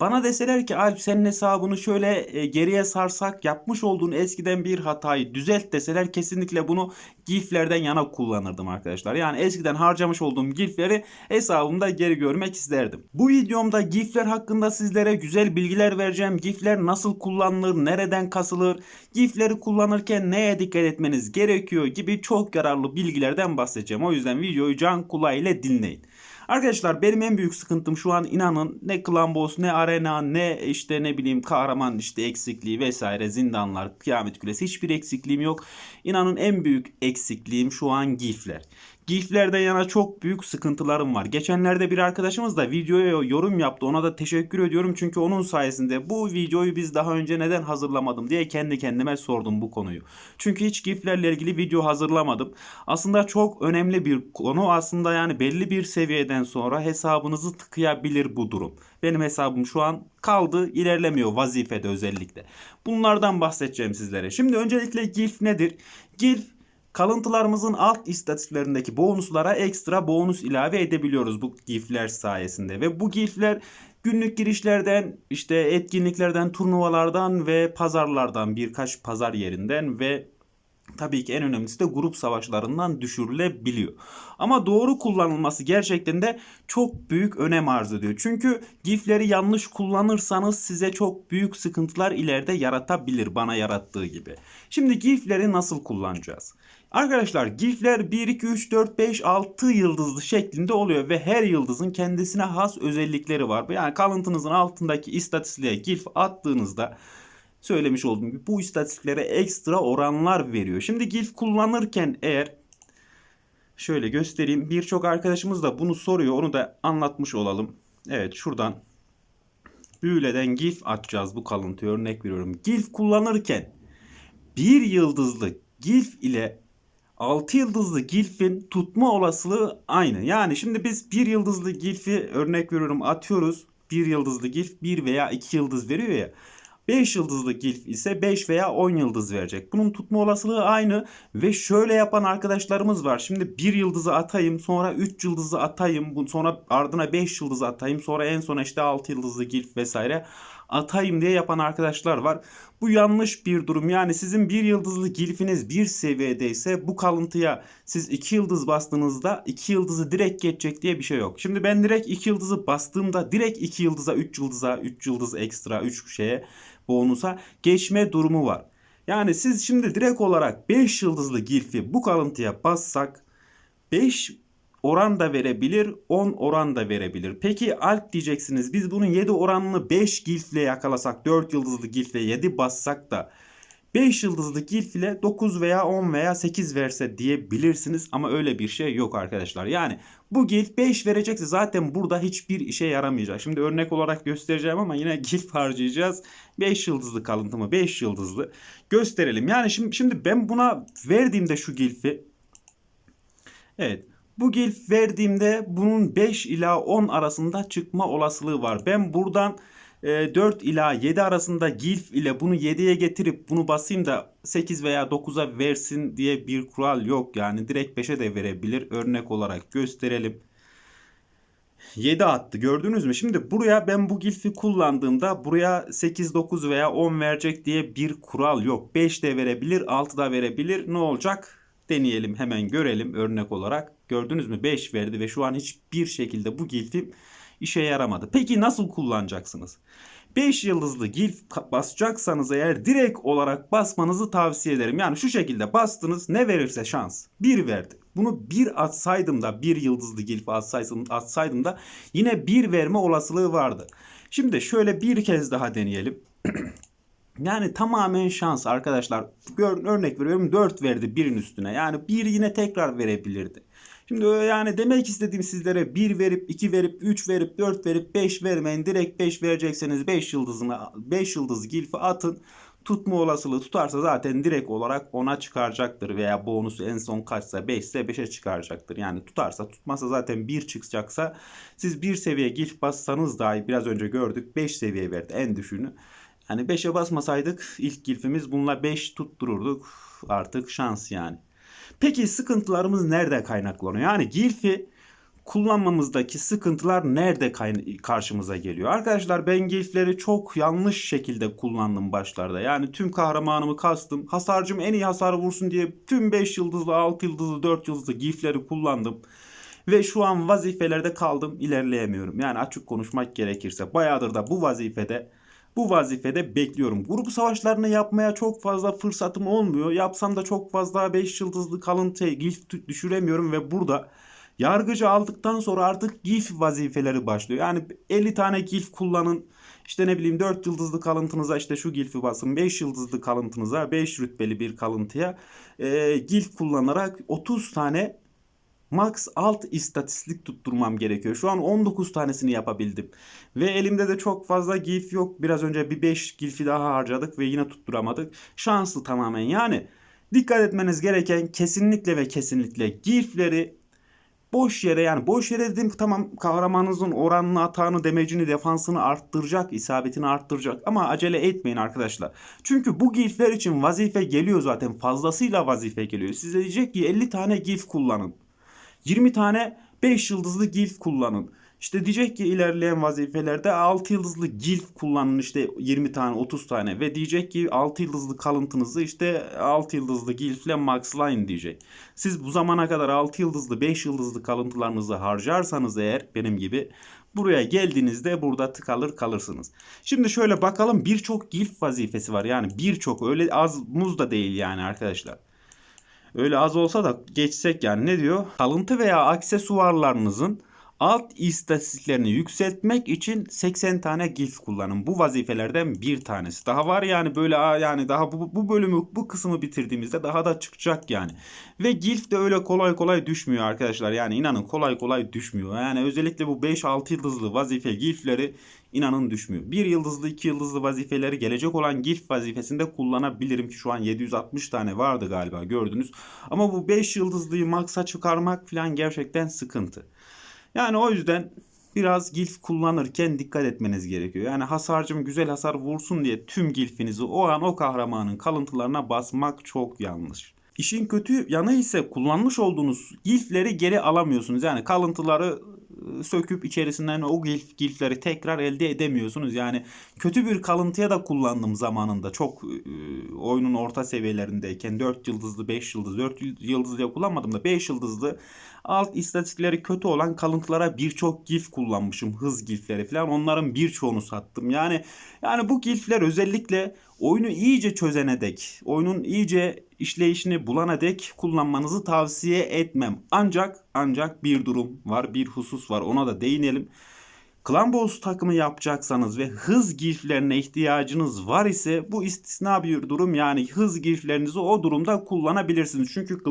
Bana deseler ki Alp senin hesabını şöyle e, geriye sarsak yapmış olduğun eskiden bir hatayı düzelt deseler kesinlikle bunu giflerden yana kullanırdım arkadaşlar. Yani eskiden harcamış olduğum gifleri hesabımda geri görmek isterdim. Bu videomda gifler hakkında sizlere güzel bilgiler vereceğim. Gifler nasıl kullanılır, nereden kasılır, gifleri kullanırken neye dikkat etmeniz gerekiyor gibi çok yararlı bilgilerden bahsedeceğim. O yüzden videoyu can kulağıyla dinleyin. Arkadaşlar benim en büyük sıkıntım şu an inanın ne Clan Boss ne Arena ne işte ne bileyim kahraman işte eksikliği vesaire zindanlar kıyamet küresi hiçbir eksikliğim yok. İnanın en büyük eksikliğim şu an gifler. Giflerden yana çok büyük sıkıntılarım var. Geçenlerde bir arkadaşımız da videoya yorum yaptı. Ona da teşekkür ediyorum. Çünkü onun sayesinde bu videoyu biz daha önce neden hazırlamadım diye kendi kendime sordum bu konuyu. Çünkü hiç giflerle ilgili video hazırlamadım. Aslında çok önemli bir konu. Aslında yani belli bir seviyeden sonra hesabınızı tıkayabilir bu durum. Benim hesabım şu an kaldı ilerlemiyor vazifede özellikle. Bunlardan bahsedeceğim sizlere. Şimdi öncelikle GIF nedir? GIF kalıntılarımızın alt istatistiklerindeki bonuslara ekstra bonus ilave edebiliyoruz bu gifler sayesinde. Ve bu gifler günlük girişlerden, işte etkinliklerden, turnuvalardan ve pazarlardan birkaç pazar yerinden ve tabii ki en önemlisi de grup savaşlarından düşürülebiliyor. Ama doğru kullanılması gerçekten de çok büyük önem arz ediyor. Çünkü gifleri yanlış kullanırsanız size çok büyük sıkıntılar ileride yaratabilir bana yarattığı gibi. Şimdi gifleri nasıl kullanacağız? Arkadaşlar gifler 1, 2, 3, 4, 5, 6 yıldızlı şeklinde oluyor ve her yıldızın kendisine has özellikleri var. Yani kalıntınızın altındaki istatistiğe gif attığınızda söylemiş olduğum gibi bu istatistiklere ekstra oranlar veriyor. Şimdi GIF kullanırken eğer şöyle göstereyim. Birçok arkadaşımız da bunu soruyor. Onu da anlatmış olalım. Evet şuradan büyüleden GIF atacağız bu kalıntıyı örnek veriyorum. GIF kullanırken bir yıldızlı GIF ile 6 yıldızlı gilfin tutma olasılığı aynı. Yani şimdi biz bir yıldızlı gilfi örnek veriyorum atıyoruz. Bir yıldızlı gilf 1 veya 2 yıldız veriyor ya. 5 yıldızlı gilf ise 5 veya 10 yıldız verecek. Bunun tutma olasılığı aynı ve şöyle yapan arkadaşlarımız var. Şimdi 1 yıldızı atayım sonra 3 yıldızı atayım sonra ardına 5 yıldızı atayım sonra en sona işte 6 yıldızlı gilf vesaire atayım diye yapan arkadaşlar var. Bu yanlış bir durum. Yani sizin bir yıldızlı gilfiniz bir seviyedeyse bu kalıntıya siz iki yıldız bastığınızda iki yıldızı direkt geçecek diye bir şey yok. Şimdi ben direkt iki yıldızı bastığımda direkt iki yıldıza, üç yıldıza, üç yıldız ekstra, üç şeye bonusa geçme durumu var. Yani siz şimdi direkt olarak 5 yıldızlı gilfi bu kalıntıya bassak 5 oran da verebilir, 10 oran da verebilir. Peki Alp diyeceksiniz biz bunun 7 oranını 5 gilfle yakalasak, 4 yıldızlı gilfle 7 bassak da 5 yıldızlı gilf ile 9 veya 10 veya 8 verse diyebilirsiniz ama öyle bir şey yok arkadaşlar. Yani bu gilf 5 verecekse zaten burada hiçbir işe yaramayacak. Şimdi örnek olarak göstereceğim ama yine gilf harcayacağız. 5 yıldızlı kalıntı mı 5 yıldızlı gösterelim. Yani şimdi, şimdi ben buna verdiğimde şu gilfi Evet bu gilf verdiğimde bunun 5 ila 10 arasında çıkma olasılığı var. Ben buradan 4 e, ila 7 arasında gilf ile bunu 7'ye getirip bunu basayım da 8 veya 9'a versin diye bir kural yok. Yani direkt 5'e de verebilir. Örnek olarak gösterelim. 7 attı gördünüz mü? Şimdi buraya ben bu gilfi kullandığımda buraya 8, 9 veya 10 verecek diye bir kural yok. 5 de verebilir, 6 da verebilir. Ne olacak? Deneyelim hemen görelim örnek olarak. Gördünüz mü 5 verdi ve şu an hiçbir şekilde bu gilfim işe yaramadı. Peki nasıl kullanacaksınız? 5 yıldızlı gilf basacaksanız eğer direkt olarak basmanızı tavsiye ederim. Yani şu şekilde bastınız ne verirse şans. 1 verdi. Bunu bir atsaydım da bir yıldızlı gilf atsaydım, atsaydım da yine bir verme olasılığı vardı. Şimdi şöyle bir kez daha deneyelim. Yani tamamen şans arkadaşlar. Gör, örnek veriyorum 4 verdi birin üstüne. Yani 1 yine tekrar verebilirdi. Şimdi yani demek istediğim sizlere 1 verip 2 verip 3 verip 4 verip 5 vermeyin. Direkt 5 verecekseniz 5 yıldızını 5 yıldız gilfi atın. Tutma olasılığı tutarsa zaten direkt olarak ona çıkaracaktır veya bonusu en son kaçsa 5 ise 5'e çıkaracaktır. Yani tutarsa tutmazsa zaten 1 çıkacaksa siz 1 seviye gilf bassanız dahi biraz önce gördük 5 seviye verdi en düşüğünü. Hani 5'e basmasaydık ilk gilfimiz bununla 5 tuttururduk. Artık şans yani. Peki sıkıntılarımız nerede kaynaklanıyor? Yani gilfi kullanmamızdaki sıkıntılar nerede karşımıza geliyor? Arkadaşlar ben gilfleri çok yanlış şekilde kullandım başlarda. Yani tüm kahramanımı kastım. Hasarcım en iyi hasar vursun diye tüm 5 yıldızlı, 6 yıldızlı, 4 yıldızlı gilfleri kullandım. Ve şu an vazifelerde kaldım ilerleyemiyorum. Yani açık konuşmak gerekirse bayağıdır da bu vazifede bu vazifede bekliyorum. Grup savaşlarını yapmaya çok fazla fırsatım olmuyor. Yapsam da çok fazla 5 yıldızlı kalıntı gif düşüremiyorum ve burada yargıcı aldıktan sonra artık gif vazifeleri başlıyor. Yani 50 tane gif kullanın. İşte ne bileyim 4 yıldızlı kalıntınıza işte şu gilfi basın. 5 yıldızlı kalıntınıza 5 rütbeli bir kalıntıya e, gilf kullanarak 30 tane max alt istatistik tutturmam gerekiyor. Şu an 19 tanesini yapabildim. Ve elimde de çok fazla gif yok. Biraz önce bir 5 gilfi daha harcadık ve yine tutturamadık. Şanslı tamamen. Yani dikkat etmeniz gereken kesinlikle ve kesinlikle gilfleri boş yere yani boş yere dedim tamam kahramanınızın oranını atağını demecini defansını arttıracak isabetini arttıracak ama acele etmeyin arkadaşlar. Çünkü bu gilfler için vazife geliyor zaten fazlasıyla vazife geliyor. Size diyecek ki 50 tane gilf kullanın. 20 tane 5 yıldızlı gilf kullanın. İşte diyecek ki ilerleyen vazifelerde 6 yıldızlı gilf kullanın işte 20 tane 30 tane ve diyecek ki 6 yıldızlı kalıntınızı işte 6 yıldızlı gilfle maxlayın diyecek. Siz bu zamana kadar 6 yıldızlı 5 yıldızlı kalıntılarınızı harcarsanız eğer benim gibi buraya geldiğinizde burada tıkalır kalırsınız. Şimdi şöyle bakalım birçok gilf vazifesi var yani birçok öyle az muz da değil yani arkadaşlar. Öyle az olsa da geçsek yani ne diyor? Kalıntı veya aksesuarlarınızın alt istatistiklerini yükseltmek için 80 tane gif kullanın. Bu vazifelerden bir tanesi. Daha var yani böyle yani daha bu, bu bölümü bu kısmı bitirdiğimizde daha da çıkacak yani. Ve gilf de öyle kolay kolay düşmüyor arkadaşlar. Yani inanın kolay kolay düşmüyor. Yani özellikle bu 5-6 yıldızlı vazife gilfleri inanın düşmüyor. 1 yıldızlı 2 yıldızlı vazifeleri gelecek olan gilf vazifesinde kullanabilirim ki şu an 760 tane vardı galiba gördünüz. Ama bu 5 yıldızlıyı maksa çıkarmak falan gerçekten sıkıntı. Yani o yüzden biraz gilf kullanırken dikkat etmeniz gerekiyor. Yani hasarcım güzel hasar vursun diye tüm gilfinizi o an o kahramanın kalıntılarına basmak çok yanlış. İşin kötü yanı ise kullanmış olduğunuz gilfleri geri alamıyorsunuz. Yani kalıntıları söküp içerisinden o gilf, gilfleri tekrar elde edemiyorsunuz. Yani kötü bir kalıntıya da kullandım zamanında. Çok e, oyunun orta seviyelerindeyken 4 yıldızlı, 5 yıldızlı, 4 yıldızlı diye kullanmadım da 5 yıldızlı alt istatistikleri kötü olan kalıntılara birçok gif kullanmışım. Hız gifleri falan. Onların birçoğunu sattım. Yani yani bu gifler özellikle oyunu iyice çözene dek, oyunun iyice işleyişini bulana dek kullanmanızı tavsiye etmem. Ancak ancak bir durum var, bir husus var. Ona da değinelim. Clan Boss takımı yapacaksanız ve hız giflerine ihtiyacınız var ise bu istisna bir durum yani hız giflerinizi o durumda kullanabilirsiniz. Çünkü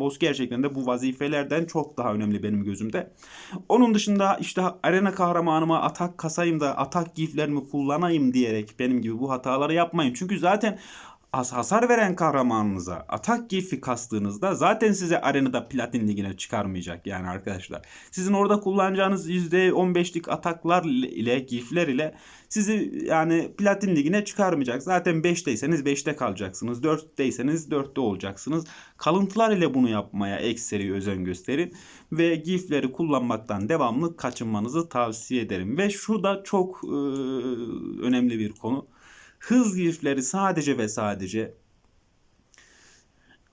Boss gerçekten de bu vazifelerden çok daha önemli benim gözümde. Onun dışında işte arena kahramanıma atak kasayım da atak giflerimi kullanayım diyerek benim gibi bu hataları yapmayın. Çünkü zaten has- hasar veren kahramanınıza atak gifi kastığınızda zaten size arenada platin ligine çıkarmayacak yani arkadaşlar. Sizin orada kullanacağınız %15'lik ataklar ile gifler ile sizi yani platin ligine çıkarmayacak. Zaten 5'teyseniz 5'te kalacaksınız. 4'teyseniz 4'te olacaksınız. Kalıntılar ile bunu yapmaya ekseri özen gösterin ve gifleri kullanmaktan devamlı kaçınmanızı tavsiye ederim. Ve şu da çok e, önemli bir konu. Hız gifleri sadece ve sadece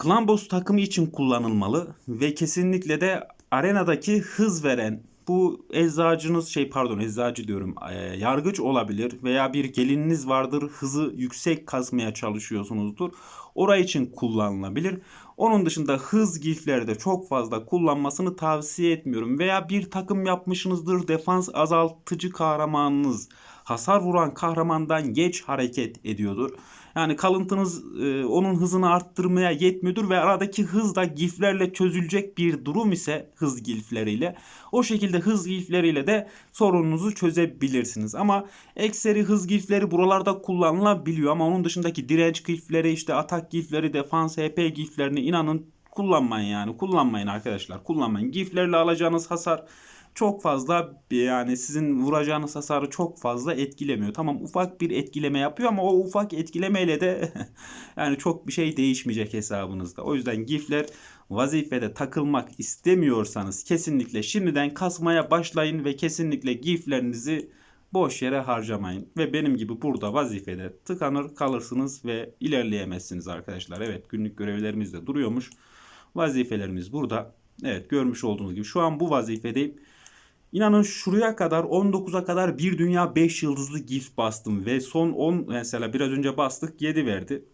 Clan Boss takımı için kullanılmalı ve kesinlikle de arenadaki hız veren bu eczacınız şey pardon eczacı diyorum e, yargıç olabilir veya bir gelininiz vardır hızı yüksek kasmaya çalışıyorsunuzdur. Oraya için kullanılabilir. Onun dışında hız giflerde çok fazla kullanmasını tavsiye etmiyorum. Veya bir takım yapmışsınızdır defans azaltıcı kahramanınız hasar vuran kahramandan geç hareket ediyordur. Yani kalıntınız e, onun hızını arttırmaya yetmiyordur ve aradaki hız da giflerle çözülecek bir durum ise hız gifleriyle o şekilde hız gifleriyle de sorununuzu çözebilirsiniz. Ama ekseri hız gifleri buralarda kullanılabiliyor ama onun dışındaki direnç gifleri işte atak gifleri defans HP giflerini inanın kullanmayın yani kullanmayın arkadaşlar kullanmayın. Giflerle alacağınız hasar çok fazla yani sizin vuracağınız hasarı çok fazla etkilemiyor. Tamam ufak bir etkileme yapıyor ama o ufak etkilemeyle de yani çok bir şey değişmeyecek hesabınızda. O yüzden gifler vazifede takılmak istemiyorsanız kesinlikle şimdiden kasmaya başlayın ve kesinlikle giflerinizi boş yere harcamayın. Ve benim gibi burada vazifede tıkanır kalırsınız ve ilerleyemezsiniz arkadaşlar. Evet günlük görevlerimiz de duruyormuş. Vazifelerimiz burada. Evet görmüş olduğunuz gibi şu an bu vazifedeyim. İnanın şuraya kadar 19'a kadar bir dünya 5 yıldızlı gift bastım ve son 10 mesela biraz önce bastık 7 verdi.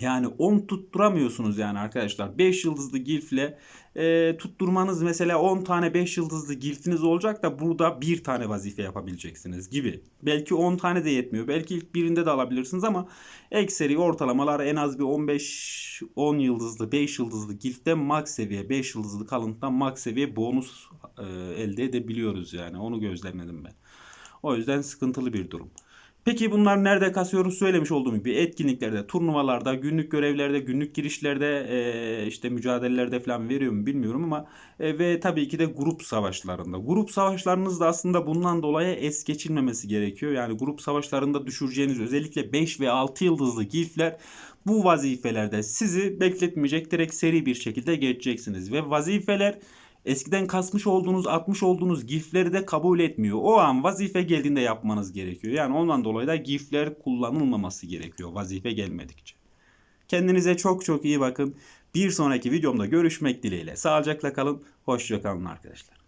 Yani 10 tutturamıyorsunuz yani arkadaşlar. 5 yıldızlı gilfle e, tutturmanız mesela 10 tane 5 yıldızlı gilfiniz olacak da burada bir tane vazife yapabileceksiniz gibi. Belki 10 tane de yetmiyor. Belki ilk birinde de alabilirsiniz ama ekseri ortalamalar en az bir 15 10 yıldızlı 5 yıldızlı gilften max seviye 5 yıldızlı kalıntıdan max seviye bonus e, elde edebiliyoruz yani. Onu gözlemledim ben. O yüzden sıkıntılı bir durum. Peki bunlar nerede kasıyoruz? Söylemiş olduğum gibi etkinliklerde, turnuvalarda, günlük görevlerde, günlük girişlerde, e, işte mücadelelerde falan veriyor mu bilmiyorum ama e, ve tabii ki de grup savaşlarında. Grup savaşlarınız da aslında bundan dolayı es geçilmemesi gerekiyor. Yani grup savaşlarında düşüreceğiniz özellikle 5 ve 6 yıldızlı gilfler bu vazifelerde sizi bekletmeyecek. Direkt seri bir şekilde geçeceksiniz ve vazifeler Eskiden kasmış olduğunuz, atmış olduğunuz gifleri de kabul etmiyor. O an vazife geldiğinde yapmanız gerekiyor. Yani ondan dolayı da gifler kullanılmaması gerekiyor vazife gelmedikçe. Kendinize çok çok iyi bakın. Bir sonraki videomda görüşmek dileğiyle. Sağlıcakla kalın. Hoşça kalın arkadaşlar.